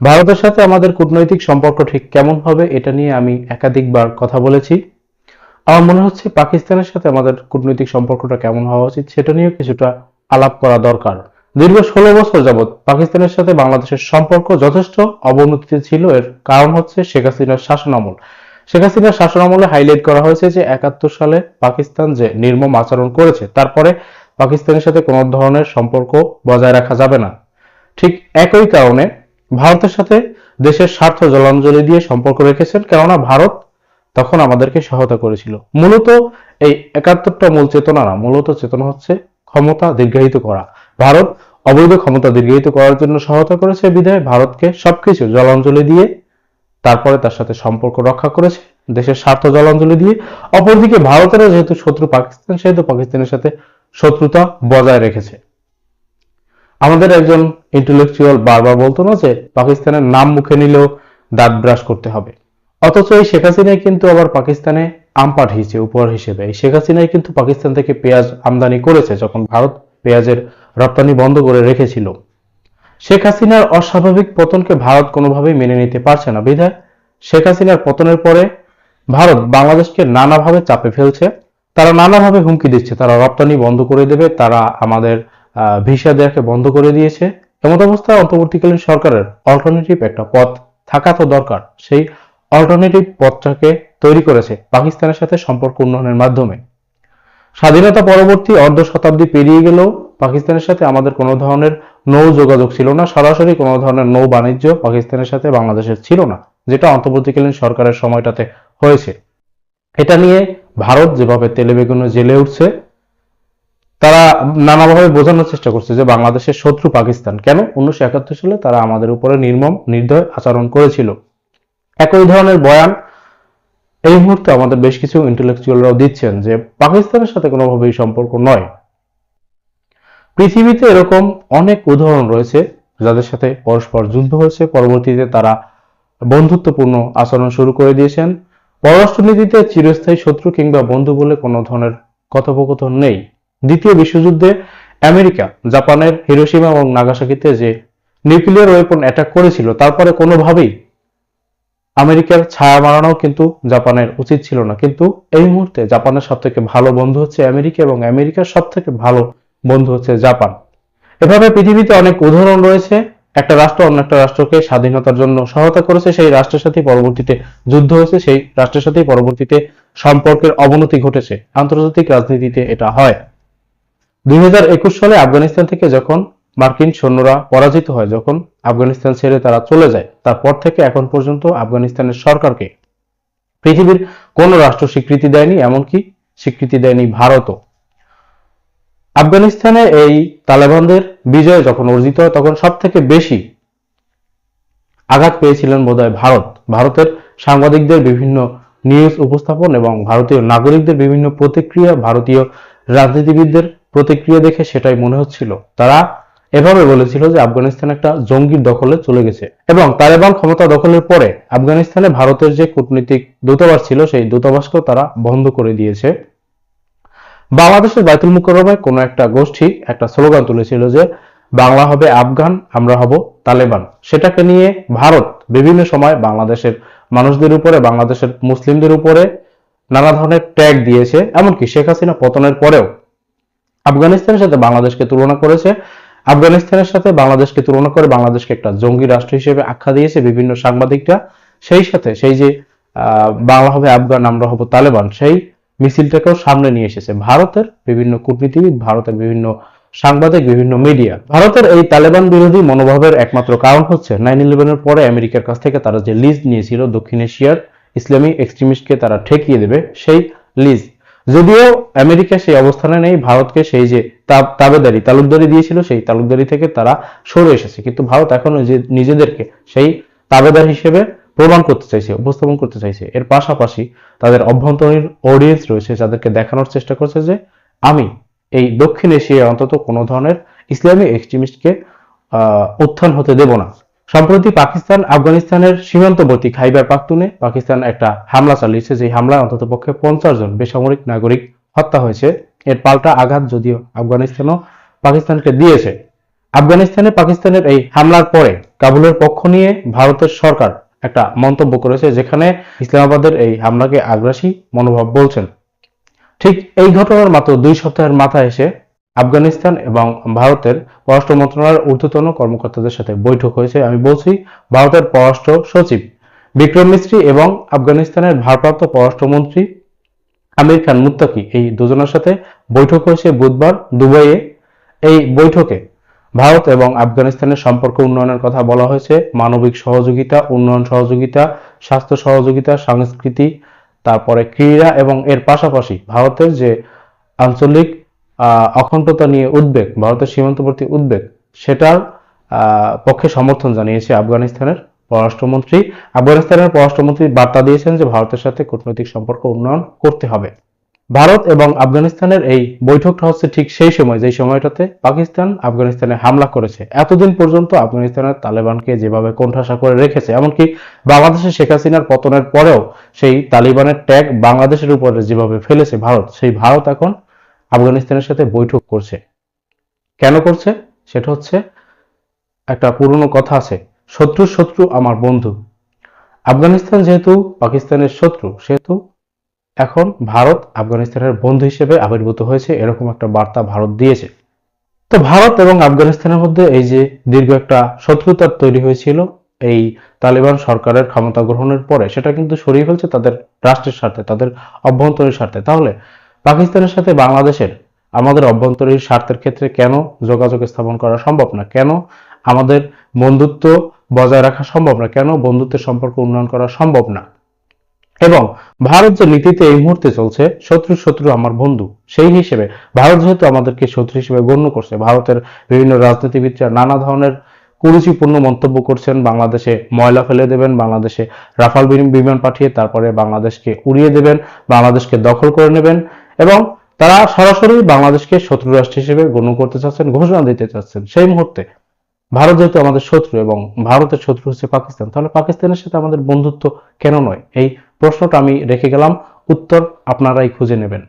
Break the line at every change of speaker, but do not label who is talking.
ভারতের সাথে আমাদের কূটনৈতিক সম্পর্ক ঠিক কেমন হবে এটা নিয়ে আমি একাধিকবার কথা বলেছি। আমার মনে হচ্ছে পাকিস্তানের সাথে আমাদের কূটনৈতিক সম্পর্কটা কেমন হওয়া উচিত সেটা নিয়েও কিছুটা আলাপ করা দরকার। দীর্ঘ ষোলো বছর যাবৎ পাকিস্তানের সাথে বাংলাদেশের সম্পর্ক যথেষ্ট অবনতিতে ছিল। এর কারণ হচ্ছে শেখ হাসিনার শাসনামল শেখ হাসিনার শাসনামলে হাইলাইট করা হয়েছে যে একাত্তর সালে পাকিস্তান যে নির্মম আচরণ করেছে, তারপরে পাকিস্তানের সাথে কোনো ধরনের সম্পর্ক বজায় রাখা যাবে না। ঠিক একই কারণে ভারতের সাথে দেশের স্বার্থ জলাঞ্জলি দিয়ে সম্পর্ক রেখেছেন, কেননা ভারত তখন আমাদেরকে সহায়তা করেছিল। মূলত এই একাত্তরটা মূল চেতনা না, মূলত চেতনা হচ্ছে ক্ষমতা দীর্ঘায়িত করা। ভারত অবৈধ ক্ষমতা দীর্ঘায়িত করার জন্য সহায়তা করেছে বিধায় ভারতকে সবকিছু জলাঞ্জলি দিয়ে তারপরে তার সাথে সম্পর্ক রক্ষা করেছে, দেশের স্বার্থ জলাঞ্জলি দিয়ে। অপরদিকে ভারতেরও যেহেতু শত্রু পাকিস্তান, সেহেতু পাকিস্তানের সাথে শত্রুতা বজায় রেখেছে। আমাদের একজন ইন্টেলেকচুয়াল বারবার বলতো না যে পাকিস্তানের নাম মুখে নিলেও দাঁত ব্রাশ করতে হবে। অথচ এই শেখ হাসিনাই কিন্তু আবার পাকিস্তানে আম পাঠিয়েছে উপহার হিসেবে। এই শেখ হাসিনাই কিন্তু পাকিস্তান থেকে পেঁয়াজ আমদানি করেছে যখন ভারত পেঁয়াজের রপ্তানি বন্ধ করে রেখেছিল। শেখ হাসিনার অস্বাভাবিক পতনকে ভারত কোনোভাবেই মেনে নিতে পারছে না। বিধায় শেখ হাসিনার পতনের পরে ভারত বাংলাদেশকে নানাভাবে চাপে ফেলছে। তারা নানাভাবে হুমকি দিচ্ছে। তারা রপ্তানি বন্ধ করে দেবে। তারা আমাদের ভিসা দেওয়াকে বন্ধ করে দিয়েছে। এমত অবস্থায় অন্তর্বর্তীকালীন সরকারের অল্টারনেটিভ একটা পথ থাকা তো দরকার। সেই অল্টারনেটিভ পথটাকে তৈরি করেছে পাকিস্তানের সাথে সম্পর্ক উন্নয়নের মাধ্যমে। স্বাধীনতা পরবর্তী অর্ধ শতাব্দী পেরিয়ে গেলেও পাকিস্তানের সাথে আমাদের কোনো ধরনের নৌ যোগাযোগ ছিল না, সরাসরি কোনো ধরনের নৌ বাণিজ্য পাকিস্তানের সাথে বাংলাদেশের ছিল না, যেটা অন্তর্বর্তীকালীন সরকারের সময়টাতে হয়েছে। এটা নিয়ে ভারত যেভাবে তেলেবেগুনে জেলে উঠছে তারা নানাভাবে বোঝানোর চেষ্টা করছে যে বাংলাদেশের শত্রু পাকিস্তান। কেন? উনিশশো একাত্তর সালে তারা আমাদের উপরে নির্মম, নির্দয় আচরণ করেছিল। একই ধরনের বয়ান এই মুহূর্তে আমাদের বেশ কিছু ইন্টেলেকচুয়ালরাও দিচ্ছেন যে পাকিস্তানের সাথে কোনোভাবেই সম্পর্ক নয়। পৃথিবীতে এরকম অনেক উদাহরণ রয়েছে যাদের সাথে পরস্পর যুদ্ধ হয়েছে। পরবর্তীতে তারা বন্ধুত্বপূর্ণ আচরণ শুরু করে দিয়েছেন। পররাষ্ট্রনীতিতে চিরস্থায়ী শত্রু কিংবা বন্ধু বলে কোনো ধরনের কথোপকথন নেই। দ্বিতীয় বিশ্বযুদ্ধে আমেরিকা, জাপানের হিরোশিমা এবং নাগাসাকিতে যে নিউক্লিয়ার ওয়েপন অ্যাটাক করেছিল, তারপরে কোনোভাবেই আমেরিকার ছায়া মারানো কিন্তু জাপানের উচিত ছিল না। কিন্তু এই মুহূর্তে জাপানের সব থেকে ভালো বন্ধু হচ্ছে আমেরিকা এবং আমেরিকার সব থেকে ভালো বন্ধু হচ্ছে জাপান। এভাবে পৃথিবীতে অনেক উদাহরণ রয়েছে। একটা রাষ্ট্র অন্য একটা রাষ্ট্রকে স্বাধীনতার জন্য সহায়তা করেছে, সেই রাষ্ট্রের সাথে পরবর্তীতে যুদ্ধ হয়েছে, সেই রাষ্ট্রের সাথে পরবর্তীতে সম্পর্কের অবনতি ঘটেছে। আন্তর্জাতিক রাজনীতিতে এটা হয়। দুই হাজার একুশ সালে আফগানিস্তান থেকে যখন মার্কিন সৈন্যরা পরাজিত হয়, যখন আফগানিস্তান ছেড়ে তারা চলে যায়, তারপর থেকে এখন পর্যন্ত আফগানিস্তানের সরকারকে পৃথিবীর কোন রাষ্ট্র স্বীকৃতি দেয়নি, এমনকি স্বীকৃতি দেয়নি ভারতও। আফগানিস্তানে এই তালেবানদের বিজয় যখন অর্জিত হয়, তখন সব থেকে বেশি আঘাত পেয়েছিলেন বোধহয় ভারত। ভারতের সাংবাদিকদের বিভিন্ন নিউজ উপস্থাপন এবং ভারতীয় নাগরিকদের বিভিন্ন প্রতিক্রিয়া ভারতীয় রাজনীতিবিদদের প্রতিক্রিয়া দেখে সেটাই মনে হচ্ছিল। তারা এভাবে বলেছিল যে আফগানিস্তান একটা জঙ্গির দখলে চলে গেছে এবং তালেবান ক্ষমতা দখলের পরে আফগানিস্তানে ভারতের যে কূটনীতিক দূতাবাস ছিল, সেই দূতাবাসকেও তারা বন্ধ করে দিয়েছে। বাংলাদেশের বাইতুল মুকররমায় কোনো একটা গোষ্ঠী একটা স্লোগান তুলেছিল যে, বাংলা হবে আফগান, আমরা হব তালেবান। সেটাকে নিয়ে ভারত বিভিন্ন সময় বাংলাদেশের মানুষদের উপরে, বাংলাদেশের মুসলিমদের উপরে নানা ধরনের ট্যাগ দিয়েছে। এমনকি শেখ হাসিনা পতনের পরেও আফগানিস্তানের সাথে বাংলাদেশকে তুলনা করেছে। আফগানিস্তানের সাথে বাংলাদেশকে তুলনা করে বাংলাদেশকে একটা জঙ্গি রাষ্ট্র হিসেবে আখ্যা দিয়েছে বিভিন্ন সাংবাদিকরা। সেই সাথে সেই যে বাংলা হবে আফগান, আমরা হব তালেবান, সেই মিছিলটাকেও সামনে নিয়ে এসেছে ভারতের বিভিন্ন কূটনীতিবিদ, ভারতের বিভিন্ন সাংবাদিক, বিভিন্ন মিডিয়া। ভারতের এই তালেবান বিরোধী মনোভাবের একমাত্র কারণ হচ্ছে নাইন ইলেভেনের পরে আমেরিকার কাছ থেকে তারা যে লিজ নিয়েছিল দক্ষিণ এশিয়ার ইসলামী এক্সট্রিমিস্টকে তারা ঠেকিয়ে দেবে, সেই লিজ যদিও আমেরিকা সেই অবস্থানে নেই, ভারতকে সেই যে তাবেদারি, তালুকদারি দিয়েছিল, সেই তালুকদারি থেকে তারা সরে এসেছে। কিন্তু ভারত এখনও যে নিজেদেরকে সেই তাবেদার হিসেবে প্রমাণ করতে চাইছে, উপস্থাপন করতে চাইছে, এর পাশাপাশি তাদের অভ্যন্তরীণ অডিয়েন্স রয়েছে, যাদেরকে দেখানোর চেষ্টা করছে যে আমি এই দক্ষিণ এশিয়ায় অন্তত কোনো ধরনের ইসলামী এক্সট্রিমিস্টকে উত্থান হতে দেব না। সম্প্রতি পাকিস্তান, আফগানিস্তানের সীমান্তবর্তী খাইবার পাখতুনে পাকিস্তান একটা হামলা চালিয়েছে। যে হামলায় অন্তত পক্ষে পঞ্চাশ জন বেসামরিক নাগরিক হত্যা হয়েছে। এর পাল্টা আঘাত যদিও আফগানিস্তানও পাকিস্তানকে দিয়েছে। আফগানিস্তানে পাকিস্তানের এই হামলার পরে কাবুলের পক্ষ নিয়ে ভারতের সরকার একটা মন্তব্য করেছে, যেখানে ইসলামাবাদের এই হামলাকে আগ্রাসী মনোভাব বলছেন। ঠিক এই ঘটনার মাত্র দুই সপ্তাহের মাথায় এসে আফগানিস্তান এবং ভারতের পররাষ্ট্র মন্ত্রণালয়ের ঊর্ধ্বতন কর্মকর্তাদের সাথে বৈঠক হয়েছে। আমি বলছি, ভারতের পররাষ্ট্র সচিব বিক্রম মিস্ত্রি এবং আফগানিস্তানের ভারপ্রাপ্ত পররাষ্ট্রমন্ত্রী আমির খান মুত্তাকি এই দুজনের সাথে বৈঠক হয়েছে বুধবার দুবাইয়ে। এই বৈঠকে ভারত এবং আফগানিস্তানের সম্পর্ক উন্নয়নের কথা বলা হয়েছে। মানবিক সহযোগিতা, উন্নয়ন সহযোগিতা, স্বাস্থ্য সহযোগিতা, সংস্কৃতি, তারপরে ক্রীড়া এবং এর পাশাপাশি ভারতের যে আঞ্চলিক অখণ্ডতা নিয়ে উদ্বেগ, ভারতের সীমান্তবর্তী উদ্বেগ, সেটার পক্ষে সমর্থন জানিয়েছে আফগানিস্তানের পররাষ্ট্রমন্ত্রী। আফগানিস্তানের পররাষ্ট্রমন্ত্রী বার্তা দিয়েছেন যে ভারতের সাথে কূটনৈতিক সম্পর্ক উন্নয়ন করতে হবে। ভারত এবং আফগানিস্তানের এই বৈঠকটা হচ্ছে ঠিক সেই সময়, যেই সময়টাতে পাকিস্তান আফগানিস্তানে হামলা করেছে। এতদিন পর্যন্ত আফগানিস্তানের তালেবানকে যেভাবে কোণঠাসা করে রেখেছে, এমনকি বাংলাদেশে শেখ হাসিনার পতনের পরেও সেই তালিবানের ট্যাগ বাংলাদেশের উপরে যেভাবে ফেলেছে ভারত, সেই ভারত এখন আফগানিস্তানের সাথে বৈঠক করছে। কেন করছে? সেটা হচ্ছে একটা পুরনো কথা আছে শত্রু শত্রু আমার বন্ধু। আফগানিস্তান যেহেতু পাকিস্তানের শত্রু, সেহেতু এখন ভারত আফগানিস্তানের বন্ধু হিসেবে আবির্ভূত হয়েছে, এরকম একটা বার্তা ভারত দিয়েছে। তো ভারত এবং আফগানিস্তানের মধ্যে এই যে দীর্ঘ একটা শত্রুতা তৈরি হয়েছিল, এই তালিবান সরকারের ক্ষমতা গ্রহণের পরে, সেটা কিন্তু সরিয়ে ফেলছে তাদের রাষ্ট্রের স্বার্থে, তাদের অভ্যন্তরীণ স্বার্থে। তাহলে পাকিস্তানের সাথে বাংলাদেশের আমাদের অভ্যন্তরীণ স্বার্থের ক্ষেত্রে কেন যোগাযোগ স্থাপন করা সম্ভব না? কেন আমাদের বন্ধুত্ব বজায় রাখা সম্ভব না? কেন বন্ধুত্বের সম্পর্ক উন্নয়ন করা সম্ভব না? এবং ভারত যে নীতিতে এই মুহূর্তে চলছে শত্রু শত্রু আমার বন্ধু, সেই হিসেবে ভারত যেহেতু আমাদেরকে শত্রু হিসেবে গণ্য করছে, ভারতের বিভিন্ন রাজনীতিবিদরা নানা ধরনের কুরুচিপূর্ণ মন্তব্য করছেন, বাংলাদেশে ময়লা ফেলে দেবেন, বাংলাদেশে রাফাল বিমান- পাঠিয়ে তারপরে বাংলাদেশকে উড়িয়ে দেবেন, বাংলাদেশকে দখল করে নেবেন। এবং তারা সরাসরি বাংলাদেশকে শত্রু রাষ্ট্র হিসেবে গণ্য করতে চাচ্ছেন, ঘোষণা দিতে চাচ্ছেন। সেই মুহূর্তে ভারত যেহেতু আমাদের শত্রু এবং ভারতের শত্রু হচ্ছে পাকিস্তান, তাহলে পাকিস্তানের সাথে আমাদের বন্ধুত্ব কেন নয়? এই প্রশ্নটা আমি রেখে গেলাম। উত্তর আপনারাই খুঁজে নেবেন।